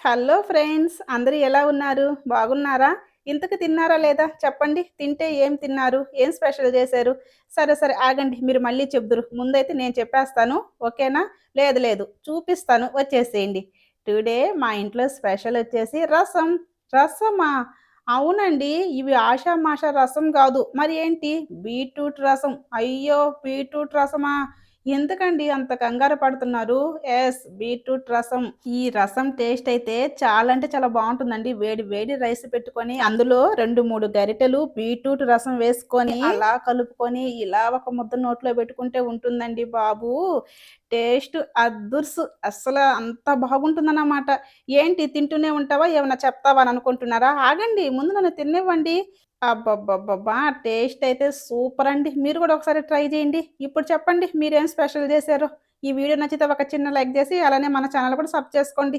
Hello friends అందరూ ఎలా ఉన్నారు? బాగున్నారా? ఇంతకు తిన్నారా లేదా? చెప్పండి. తింటే ఏం తిన్నారు? ఏం స్పెషల్ చేశారు? సరే సరే ఆగండి. మీరు మళ్ళీ చెప్దురు. ముందైతే నేను చెప్పేస్తాను. ఓకేనా? లేదు లేదు. చూపిస్తాను. వచ్చేసేయండి. టుడే మా ఇంట్లో స్పెషల్ వచ్చేసి రసం. రసమా? అవునండి. ఇవి ఆషామాష రసం కాదు. మరి ఏంటి? బీట్రూట్ రసం. అయ్యో బీట్రూట్ రసమా? ఎందుకండి అంత కంగారు పడుతున్నారు? ఎస్ బీట్రూట్ రసం. ఈ రసం టేస్ట్ అయితే చాలా అంటే చాలా బాగుంటుందండి. వేడి వేడి రైస్ పెట్టుకొని అందులో రెండు మూడు గరిటెలు బీట్రూట్ రసం వేసుకొని అలా కలుపుకొని ఇలా ఒక ముద్ద నోట్లో పెట్టుకుంటే ఉంటుందండి బాబు. టేస్ట్ అద్దుర్సు. అస్సలు అంత బాగుంటుందన్నమాట. ఏంటి తింటూనే ఉంటావా? ఏమైనా చెప్తావా అని అనుకుంటున్నారా? ఆగండి ముందు నన్ను తినివ్వండి. అబ్బబ్బబ్బబ్బా! టేస్ట్ అయితే సూపర్ అండి. మీరు కూడా ఒకసారి ట్రై చేయండి. ఇప్పుడు చెప్పండి మీరేం స్పెషల్ చేశారు ఈ వీడియో నచ్చితే ఒక చిన్న లైక్ చేసి అలానే మన ఛానల్ కూడా సబ్ చేసుకోండి.